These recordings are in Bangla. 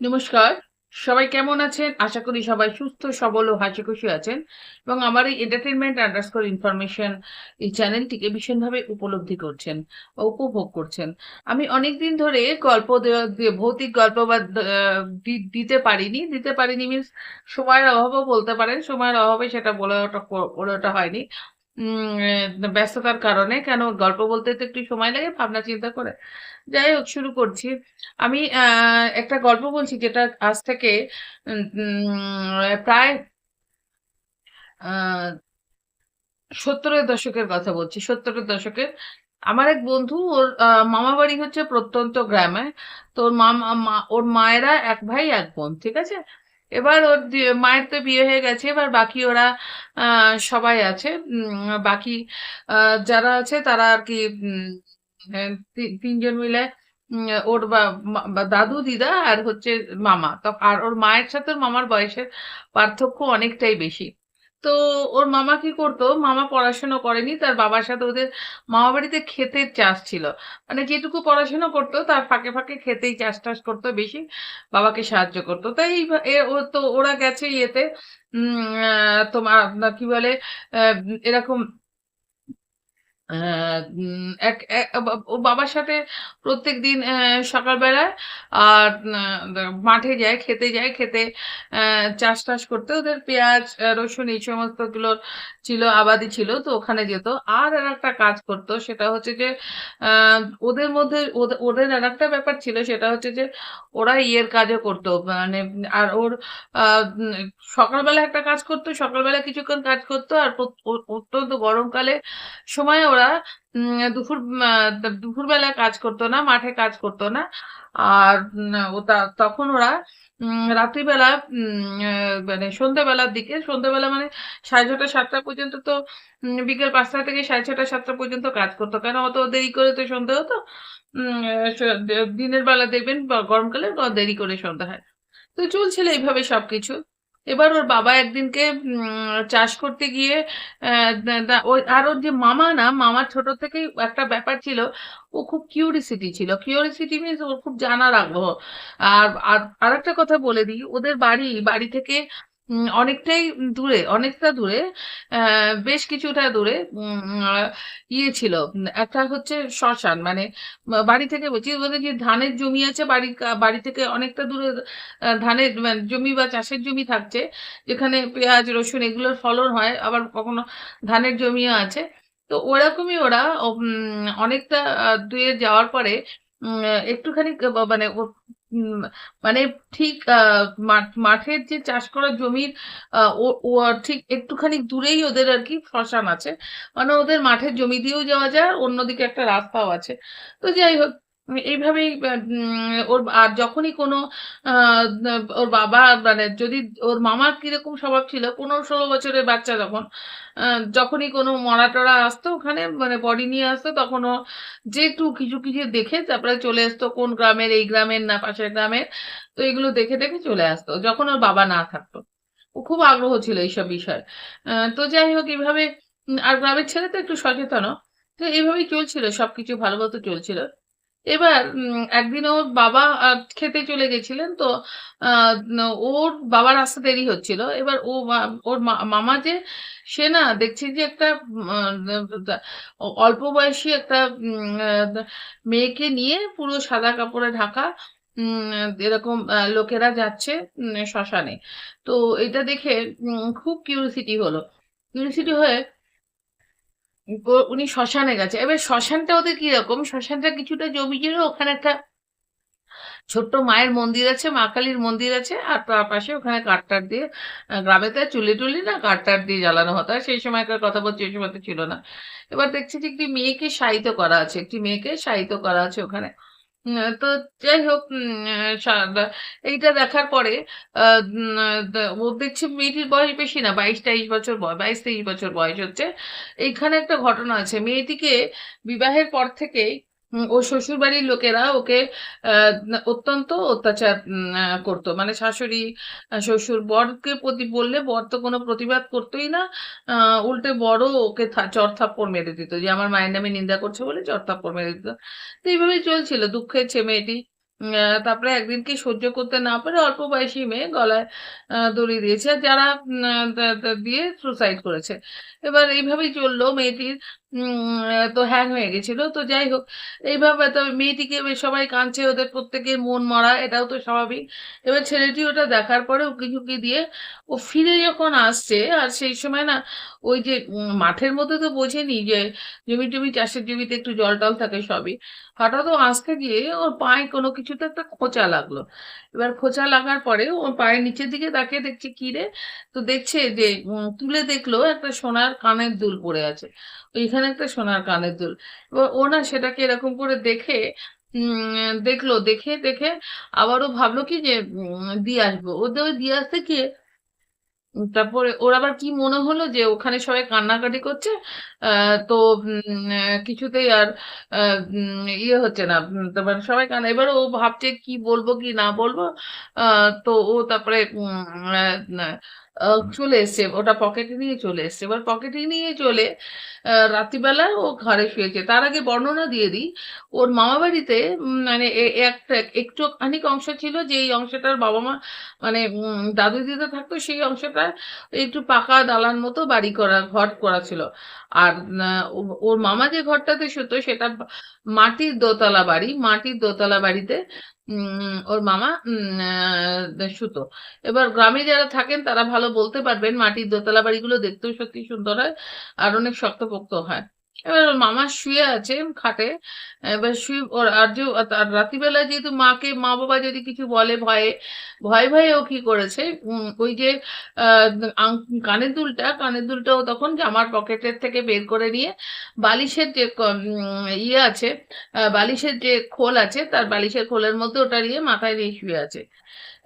নমস্কার। সবাই কেমন আছেন? আশা করি সবাই সুস্থ, সবল ও হাসি খুশি আছেন। এবং আমার এই এন্টারটেনমেন্ট আন্ডারস্কোর ইনফরমেশন এই চ্যানেলটিকে ভীষণভাবে উপলব্ধি করছেন উপভোগ করছেন। আমি অনেক দিন ধরে গল্প ভৌতিক গল্প বা দিতে পারিনি। দিতে পারিনি মিনস সময়ের অভাবও বলতে পারেন। সময়ের অভাবে সেটা বলে ওটা ওটা হয়নি। ব্যস্ততার কারণে কেন গল্প বলতে তো একটু সময় লাগে, ভাবনা চিন্তা করে। যাই হোক, শুরু করছি। আমি একটা গল্প বলছি যেটা আজ থেকে প্রায় সত্তরের দশকের কথা বলছি, সত্তরের দশকের। আমার এক বন্ধু, ওর মামা বাড়ি হচ্ছে প্রত্যন্ত গ্রামে। তো ওর মামা, মা- ওর মায়েরা এক ভাই, এক বোন, ঠিক আছে? এবার ওর মায়ের তো বিয়ে হয়ে গেছে, এবার বাকি ওরা সবাই আছে। বাকি যারা আছে তারা আর কি তিনজন মিলে ওর দাদু, দিদা আর হচ্ছে মামা। তো, আর ওর মায়ের সাথে ওর মামার বয়সের পার্থক্য অনেকটাই বেশি। তো ওর মামা কি করতো? মামা পড়াশুনো করেনি, তার বাবার সাথে ওদের মামা বাড়িতে ক্ষেতের চাষ ছিল। মানে যেটুকু পড়াশোনা করতো, তার ফাঁকে ফাঁকে খেতেই চাষ টাস করতো বেশি, বাবাকে সাহায্য করতো। তাই ও তো ওরা গেছে ইয়েতে তোমার কি বলে এরকম এক ও বাবার সাথে প্রত্যেক দিন সকালবেলায় আর মাঠে যায়, খেতে যায়, খেতে চাষ টাস করতে। ওদের পেঁয়াজ রসুন এই সমস্তগুলোর ছিল, আবাদি ছিল, তো ওখানে যেত। আর আর একটা কাজ করতো, সেটা হচ্ছে যে ওদের মধ্যে ওদের আর একটা ব্যাপার ছিল, সেটা হচ্ছে যে, ওরা ইয়ের কাজও করতো মানে আর ওর সকালবেলা একটা কাজ করতো, সকালবেলা কিছুক্ষণ কাজ করতো, আর অত্যন্ত গরমকালে সময় ওরা উম, দুপুর দুপুর বেলা কাজ করতো না মাঠে কাজ করতো না। আর তখন ওরা রাত্রিবেলা মানে সন্ধ্যাবেলার দিকে সন্ধ্যাবেলা মানে সাড়ে ছটা সাতটা পর্যন্ত তো বিকেল পাঁচটা থেকে সাড়ে ছটা সাতটা পর্যন্ত কাজ করতো। কেন অত দেরি করে তো সন্ধ্যা হতো? দিনের বেলা দেখবেন গরমকালে দেরি করে সন্ধ্যা হয়। তো চলছিল এইভাবে সবকিছু। এবার ওর বাবা একদিনকে চাষ করতে গিয়ে আর ওর যে মামা না, মামার ছোট থেকেই একটা ব্যাপার ছিল, ও খুব কিউরিসিটি ছিল। কিউরিসিটি মিনস ওর খুব জানার আগ্রহ। আর আর একটা কথা বলে দিই, ওদের বাড়ি বাড়ি থেকে অনেকটাই দূরে, অনেকটা দূরে বেশ কিছুটা দূরে ইয়ে ছিল। একটা হচ্ছে শ্মশান মানে বাড়ি থেকে বলছি ওদের যে ধানের জমি আছে বাড়ির কা- বাড়ি থেকে অনেকটা দূরে ধানের মানে জমি বা চাষের জমি থাকছে, যেখানে পেঁয়াজ, রসুন এগুলোর ফলন হয়, আবার কখনো ধানের জমিও আছে। তো ওরকমই ওরা অনেকটা দূরে যাওয়ার পরে একটুখানি মানে মানে ঠিক মাঠের যে চাষ করা জমির ঠিক একটুখানি দূরেই ওদের আর কি শ্মশান আছে। মানে ওদের মাঠের জমি দিয়েও যাওয়া যায় অন্যদিকে একটা রাস্তাও আছে। তো যাই হোক এইভাবেই ওর আর যখনই কোনো ওর বাবা মানে যদি ওর মামার কীরকম স্বভাব ছিল, পনেরো ষোলো বছরের বাচ্চা যখন যখনই কোনো মরা টরা আসতো, ওখানে মানে বডি নিয়ে আসতো, তখন ও কিছু কিছু দেখে, তারপরে চলে আসতো কোন গ্রামের, এই গ্রামের না পাশের গ্রামের, তো এগুলো দেখে দেখে চলে আসতো, যখন ওর বাবা না থাকতো। ও খুব আগ্রহ ছিল এইসব বিষয়ে। তো যাই হোক এইভাবে আর গ্রামের ছেলে তো একটু সচেতন তো এইভাবেই চলছিল, সবকিছু ভালো মতো চলছিল। এবার একদিন ওর বাবা খেতে চলে গেছিলেন তো ওর বাবার আসতে দেরি হচ্ছিল। এবার ও ওর মামা যে, সে না দেখছি যে একটা অল্প বয়সী একটা মেয়েকে নিয়ে পুরো সাদা কাপড়ে ঢাকা এরকম লোকেরা যাচ্ছে শ্মশানে। তো এটা দেখে খুব কিউরিসিটি হলো। কিউরিসিটি হয়ে উনি শ্মশানে গেছে। এবার শ্মশানটা ওদের কীরকম? শ্মশানটা কিছুটা জমি জুড়ে, ওখানে একটা ছোট্ট মায়ের মন্দির আছে, মা কালীর মন্দির আছে, আর তার পাশে ওখানে কাঠটার দিয়ে গ্রামে তো চুলি টুলি না, কাঠটার দিয়ে জ্বালানো হতো। আর সেই সময়কার কথা বলছি, ওই সময় তো ছিল না। এবার দেখছি যে একটি মেয়েকে সাহিত্য করা আছে, একটি মেয়েকে সাহিত্য করা আছে ওখানে। তো যাই হোক এইটা দেখার পরে ও দেখছি মেয়েটির বয়স বেশি না, বাইশ তেইশ বছর বয়স বাইশ তেইশ বছর বয়স হচ্ছে। এইখানে একটা ঘটনা আছে, মেয়েটিকে বিবাহের পর থেকেই উম, ও শ্বশুর বাড়ির লোকেরা ওকে অত্যন্ত অত্যাচার করত। মানে শাশুড়ি শ্বশুর বরকে প্রতি বললে বর তো কোনো প্রতিবাদ করতোই না উল্টে বড় ওকে থা- চড় থাপ্পড় মেরে দিত। যে আমার মায়ের নামে নিন্দা করছে বলে চর থাপ্পড় মেরে দিত। তো এইভাবেই চলছিল দুঃখের ছে মেয়েটি উম আ তারপরে একদিনকে সহ্য করতে না পেরে অল্প বয়সী মেয়ে গলায় দড়ি দিয়েছে। যারা দিয়ে সুসাইড করেছে। এবার এইভাবেই চলল মেয়েটির তো হ্যাং হয়ে গেছিল। তো যাই হোক, এইভাবে তো মেয়েটিকে সবাই কাঁদছে, ওদের প্রত্যেকের মন মরা, এটাও তো স্বাভাবিক। এবার ছেলেটি ওটা দেখার পরে উকি-ঝুঁকি দিয়ে ও ফিরে যখন আসছে, আর সেই সময় না, ওই যে মাঠের মধ্যে তো বোঝেনি যে জমি-টমি চাষের জমিতে একটু জল-টল থাকে সবই। হঠাৎ ও আসতে গিয়ে ওর পায়ে কোনো কিছুতে একটা খোঁচা লাগল। এবার খোঁচা লাগার পরে ওর পায়ের নিচের দিকে তাকিয়ে দেখছে কি রে? তো দেখছে যে তুলে দেখল একটা সোনার কানের দুল পড়ে আছে। ওইখানে একটা সোনার কানের দুল। এবার ও না সেটাকে এরকম করে দেখে দেখল দেখে, দেখে আবারও ভাবলো কি যে দিয়ে আসব। ও তো দিয়ে আসতে উম তারপরে ওর আবার কি মনে হলো যে ওখানে সবাই কান্নাকাটি করছে। তো কিছুতেই আর ইয়ে হচ্ছে না। উম সবাই কান্না এবার ও ভাবছে কি বলব কি না বলব। তো ও তারপরে চলে এসছে। ওটা পকেটে নিয়ে চলে এসছে। এবার পকেটে নিয়ে চলে রাত্রিবেলা ও ঘরে শুয়েছে। তার আগে বর্ণনা দিয়ে দিই। ওর মামাবাড়িতে উম মানে একটা একটু খানিক অংশ ছিল যেই অংশটার বাবা-মা মানে উম দাদু-দিদা থাকতো সেই অংশটা একটু পাকা দালান মতো বাড়ি করা ঘর করা ছিল। আর ও, ওর মামা যে ঘরটাতে শুতো সেটা মাটির দোতলা বাড়ি। মাটির দোতলা বাড়িতে ওর মামা শুতো। এবার গ্রামে যারা থাকেন তারা ভালো বলতে পারবেন মাটির দোতলা বাড়িগুলো দেখতেও সত্যি সুন্দর হয়। আর অনেক শক্তপোক্ত হয়। এবার মামা শুয়ে আছে খাটে। এবার শুয়ে ওর আর যে রাত্রিবেলা যেহেতু মাকে মা-বাবা যদি কিছু বলে ভয়ে, ভয়ে, ভয়ে ও কি করেছে ওই যে কানের দুলটা, কানের দুলটা ও তখন জামার পকেটের থেকে বের করে নিয়ে বালিশের যে ইয়ে আছে, বালিশের যে খোল আছে তার বালিশের খোলের মধ্যে ওটা নিয়ে মাথায় দিয়ে শুয়ে আছে।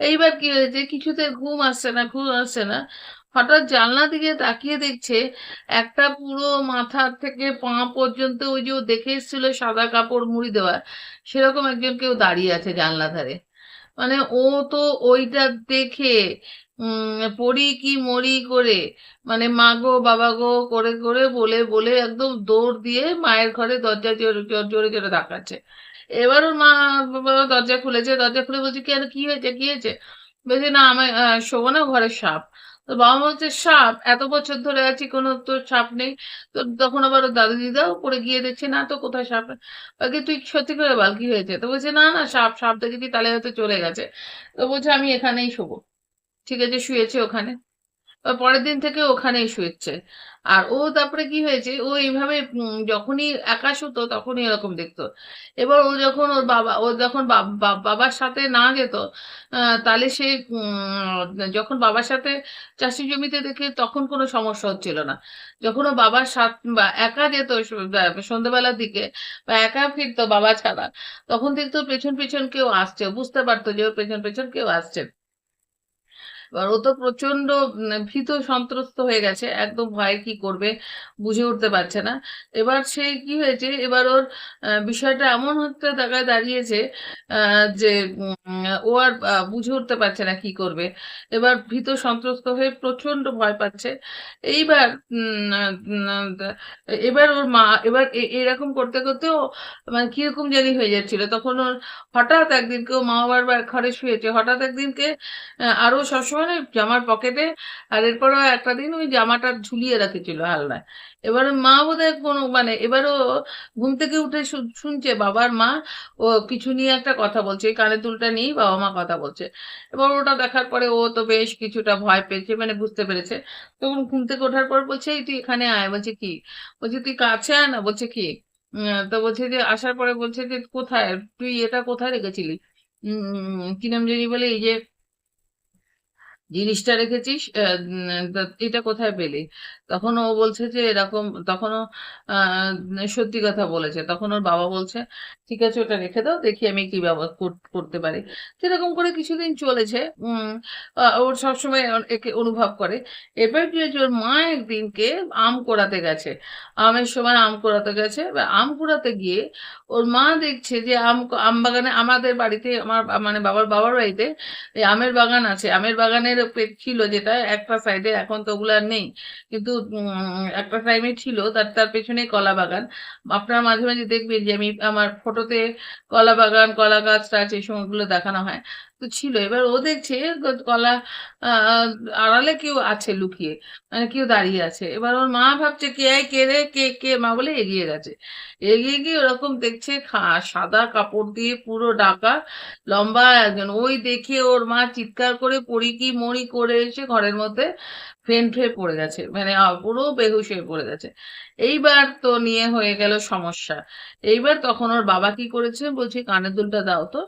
এইবার কি হয়েছে কিছুতে ঘুম আসছে না, ঘুম আসছে না। হঠাৎ জানলা দিকে তাকিয়ে দেখছে একটা পুরো মাথা থেকে পা পর্যন্ত ওই যে দেখে এসেছিল সাদা কাপড় মুড়ি দেওয়া, সেরকম একজন কেউ দাঁড়িয়ে আছে জানলা ধারে। মানে ও তো ওইটা দেখে পড়ি কি মরি করে মানে মা গো, বাবা গো করে, করে বলে, বলে একদম দৌড় দিয়ে মায়ের ঘরে দরজা জোরে, জোরে, জোরে, ধাক্কাচ্ছে। এবার ওর মা বাবা দরজা খুলেছে। দরজা খুলে বলছে, "কেন কি হয়েছে, কি হয়েছে?" বলছে, "না আমি আ শোবো না ঘরে সাপ।" তো বাবা মা বলছে, "সাপ? এত বছর ধরে আছি কোনো তো সাপ নেই।" তো তখন আবার দাদু দিদা উপরে গিয়ে দেখছে, "না তো কোথায় সাপ?" বাকি তুই সত্যি করে বল কি হয়েছে? তো বলছে, "না, না সাপ, সাপ দেখেছি তাহলে হয়তো চলে গেছে।" তো বলছে, "আমি এখানেই শোবো।" ঠিক আছে শুয়েছে ওখানে। পরের দিন থেকে ওখানেই শুয়েছে। আর ও তারপরে কি হয়েছে ও এইভাবে যখনই একা শুতো তখনই এরকম দেখতো। এবার ও যখন ওর বাবা ও যখন বাবার সাথে না যেত তাহলে সে যখন বাবার সাথে চাষি জমিতে দেখে তখন কোনো সমস্যা হচ্ছিল না। যখন ও বাবার সাথ বা একা যেত সন্ধ্যাবেলার দিকে বা একা ফিরতো বাবা ছাড়া তখন দেখতো পেছন, পেছন কেউ আসছে। বুঝতে পারতো যে ওর পেছন, পেছন কেউ আসছে। এবার ও তো প্রচণ্ড ভীত সন্ত্রস্ত হয়ে গেছে। একদম ভয়ে কি করবে বুঝে উঠতে পারছে না। এবার সে কি হয়েছে এবার ওর বিষয়টা এমন হতে তাকায় দাঁড়িয়েছে যে ও আর বুঝে উঠতে পারছে না কি করবে। এবার ভীত সন্ত্রস্ত হয়ে প্রচণ্ড ভয় পাচ্ছে। এইবার এবার ওর মা এবার এরকম করতে, করতে ও মানে কীরকম জানি হয়ে যাচ্ছিল। তখন ওর হঠাৎ একদিনকে ও মা-বাবার বা ঘরে শুয়েছে। হঠাৎ একদিনকে আ আর ও সবসময় জামার পকেটে আর এরপরেও একটা দিন ওই জামাটা ঝুলিয়ে রেখেছিল আলনায়। এবার মা বোধহয় কোনো মানে এবার ও ঘুম থেকে উঠে শুনছে বাবার মা ও কিছু নিয়ে একটা কথা বলছে। ওই কানের দুলটা নিয়েই বাবা-মা কথা বলছে। এবার ওটা দেখার পরে ও তো বেশ কিছুটা ভয় পেয়েছে মানে বুঝতে পেরেছে। তখন ঘুম থেকে ওঠার পর বলছে, "এই তুই এখানে আয়।" বলছে, "কি?" বলছে, "তুই কাছে আয় না।" বলছে, "কি?" তো বলছে যে আসার পরে বলছে যে, "কোথায়? তুই এটা কোথায় রেখেছিলি?" উম কি নাম জানি বলে, "এই যে" জিনিসটা রেখেছিস এটা কোথায় পেলি? তখন ও বলছে যে এরকম তখন ও সত্যি কথা বলেছে। তখন ওর বাবা বলছে, "ঠিক আছে ওটা রেখে দাও। দেখি আমি কি ব্যব কর করতে পারি।" সেরকম করে কিছুদিন চলেছে। ওর সবসময় একে অনুভব করে। এরপর কি হয়েছে ওর মা একদিনকে আম কোড়াতে গেছে। আমের সময় আম কুড়াতে গেছে। আম কুড়াতে গিয়ে ওর মা দেখছে যে আম আম বাগানে আমাদের বাড়িতে আমার মানে বাবার বাবার বাড়িতে আমের বাগান আছে। আমের বাগানের ছিল যেটা একটা সাইডে এখন তো ওগুলো আর নেই। কিন্তু একটা টাইমে ছিল তার তার পেছনে কলা বাগান। আপনারা মাঝে, মাঝে দেখবেন যে আমি আমার ফটোতে কলা বাগান, কলা গাছ-টাছ এই সময়গুলো দেখানো হয়। তো ছিল। এবার ও দেখছে আ আড়ালে কেউ আছে লুকিয়ে। মানে কেউ দাঁড়িয়ে আছে। এবার ওর মা ভাবছে, "কে এই কে রে? কে, কে?" মা বলে এগিয়ে গেছে। এগিয়ে গিয়ে ওরকম দেখছে সাদা কাপড় দিয়ে পুরো ডাকা লম্বা একজন। ওই দেখে ওর মা চিৎকার করে পড়ি কি মরি করে এসে ঘরের মধ্যে ফেন্ট হয়ে পড়ে গেছে। মানে পুরো বেহুঁশ হয়ে পড়ে গেছে। এইবার তো নিয়ে হয়ে গেল সমস্যা। এইবার তখন ওর বাবা কি করেছে? বলছে, "কানের দুলটা দাও তো।"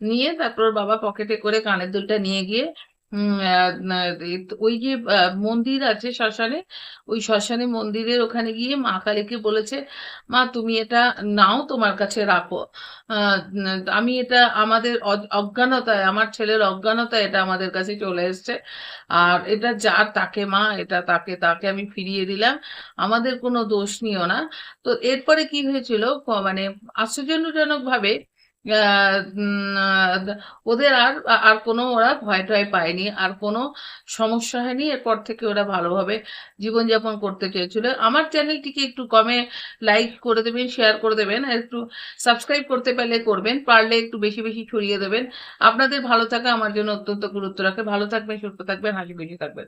নিয়ে তারপর বাবা পকেটে করে কানের দুলটা নিয়ে গিয়ে ওই যে মন্দির আছে শ্মশানে, ওই শ্মশানে মন্দিরের ওখানে গিয়ে মা কালীকে বলেছে, "মা তুমি এটা নাও তোমার কাছে রাখো। আমি এটা আমাদের অজ অজ্ঞানতায় আমার ছেলের অজ্ঞানতায় এটা আমাদের কাছে চলে এসছে। আর এটা যার তাকে মা, এটা তাকে, তাকে আমি ফিরিয়ে দিলাম। আমাদের কোনো দোষ নিও না।" তো এরপরে কি হয়েছিল মানে আশ্চর্যজনকভাবে ওদের আর আর কোনো ওরা ভয়-টয় পায়নি। আর কোনো সমস্যা হয়নি। এরপর থেকে ওরা ভালোভাবে জীবনযাপন করতে চেয়েছিল। আমার চ্যানেলটিকে একটু কমে লাইক করে দেবেন, শেয়ার করে দেবেন। আর একটু সাবস্ক্রাইব করতে পারলে করবেন। পারলে একটু বেশি, বেশি ছড়িয়ে দেবেন। আপনাদের ভালো থাকা আমার জন্য অত্যন্ত গুরুত্ব রাখে। ভালো থাকবেন, সুস্থ থাকবেন, হাসিখুশি থাকবেন।